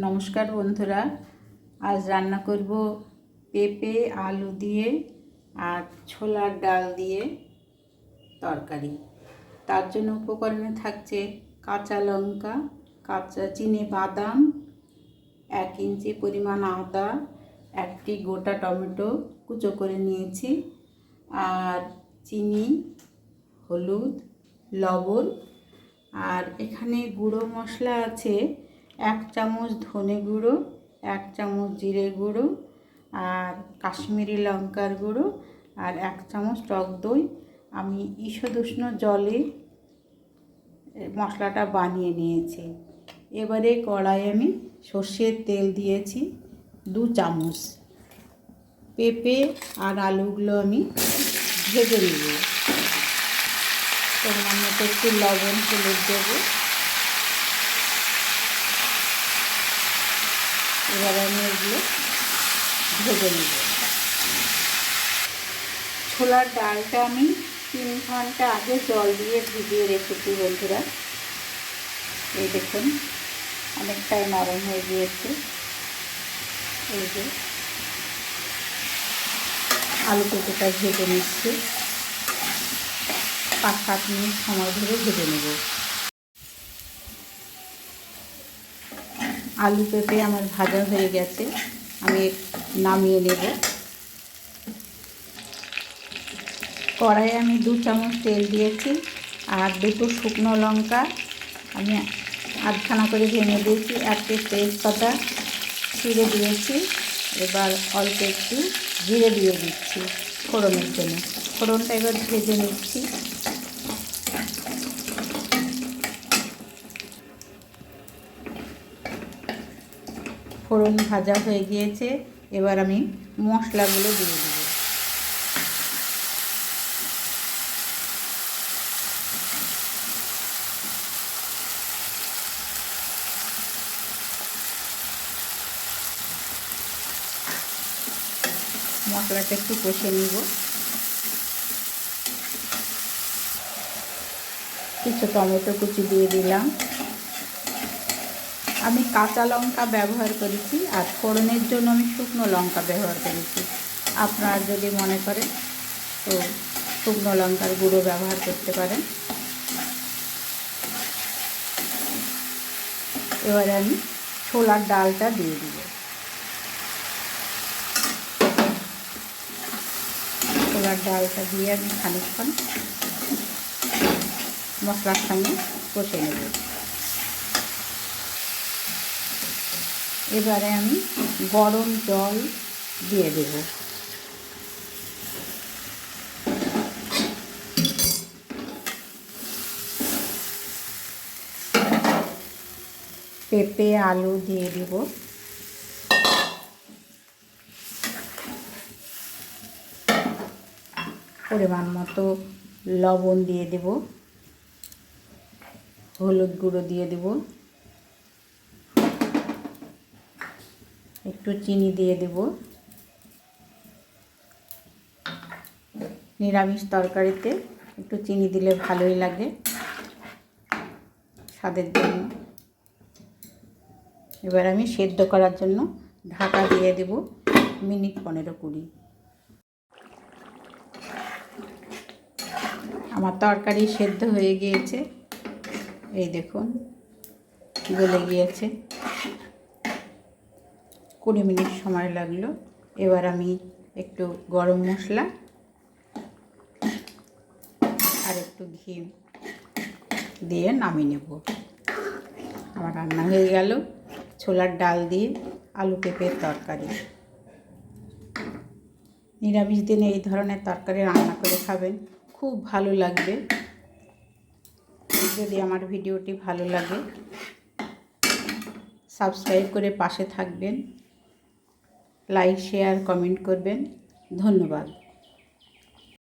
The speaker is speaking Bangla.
নমস্কার বন্ধুরা, আজ রান্না করব পেঁপে, আলু দিয়ে আর ছোলার ডাল দিয়ে তরকারি। তার জন্য উপকরণে থাকছে কাঁচা লঙ্কা, কাঁচা চিনি বাদাম, এক ইঞ্চি পরিমাণ আদা, একটি গোটা টমেটো কুচো করে নিয়েছি, আর চিনি, হলুদ, লবণ, আর এখানে গুঁড়ো মশলা আছে এক চামচ ধনে গুঁড়ো, এক চামচ জিরে গুঁড়ো আর কাশ্মীরি লঙ্কার গুঁড়ো আর এক চামচ টক দই। আমি ঈষদুষ্ণ জলে মশলাটা বানিয়ে নিয়েছি। এবারে কড়াই আমি সর্ষের তেল দিয়েছি দু চামচ। পেঁপে আর আলুগুলো আমি ভেজে নেব। পরিমাণ মতো একটু লবণ, হলুদ দেবো। এবার আমি এগুলো ভেজে নেব। ছোলার ডালটা আমি তিন ঘণ্টা আগে জল দিয়ে ভিজিয়ে রেখেছি বন্ধুরা। এই দেখুন অনেকটাই নরম হয়ে গিয়েছে। এই যে আলু পেঁপেটা ভেজে নিচ্ছে। পাঁচ সাত মিনিট সময় ধরে ভেজে নেব। আলু পেঁপে আমার ভাজা হয়ে গেছে, আমি নামিয়ে নেব। কড়াইয়ে আমি দু চামচ তেল দিয়েছি আর দুটো শুকনো লঙ্কা। আমি আধখানা করে ভেঙে দিয়েছি, একটি তেজপাতা ছিঁড়ে দিয়েছি। এবার অল্প একটু জিরে দিয়ে দিচ্ছি ফোড়নের জন্য। ফোড়নটা এবার ভেজে নিচ্ছি। ফোড়ন ভাজা হয়ে গিয়েছে। এবার আমি মশলাগুলো দিয়ে দেব। মশলাটা একটু কষে নিব। কিছু টমেটো কুচি দিয়ে দিলাম। আমি কাঁচা লঙ্কা ব্যবহার করেছি আর ফোড়নের জন্য আমি শুকনো লঙ্কা ব্যবহার করেছি। আপনারা যদি মনে করেন, তো শুকনো লঙ্কার গুঁড়ো ব্যবহার করতে পারেন। এবারে আমি ছোলার ডালটা দিয়ে দিব। ছোলার ডালটা দিয়ে আমি খানিকক্ষণ মশলার সঙ্গে কষে নেব। এবারে আমি গরম জল দিয়ে দেব। পেঁপে, আলু দিয়ে দিব। পরিমাণ মতো লবণ দিয়ে দেব। হলুদ গুঁড়ো দিয়ে দেব। একটু চিনি দিয়ে দেব। নিরামিষ তরকারিতে একটু চিনি দিলে ভালোই লাগে স্বাদের জন্য। এবার আমি সেদ্ধ করার জন্য ঢাকা দিয়ে দেব মিনিট পনেরো কুড়ি। আমার তরকারি সেদ্ধ হয়ে গিয়েছে। এই দেখুন, গলে গিয়েছে। কুড়ি মিনিট সময় লাগল। এবার আমি একটু গরম মশলা আর একটু ঘি দিয়ে নামিয়ে নেব। আমার রান্না হয়ে গেল। ছোলার ডাল দিয়ে আলু পেঁপের তরকারি। নিরামিষ দিনে এই ধরনের তরকারি রান্না করে খাবেন। খুব ভালো লাগবে। যদি আমার ভিডিওটি ভালো লাগে, সাবস্ক্রাইব করে পাশে থাকবেন। লাইক শেয়ার কমেন্ট করবেন। ধন্যবাদ।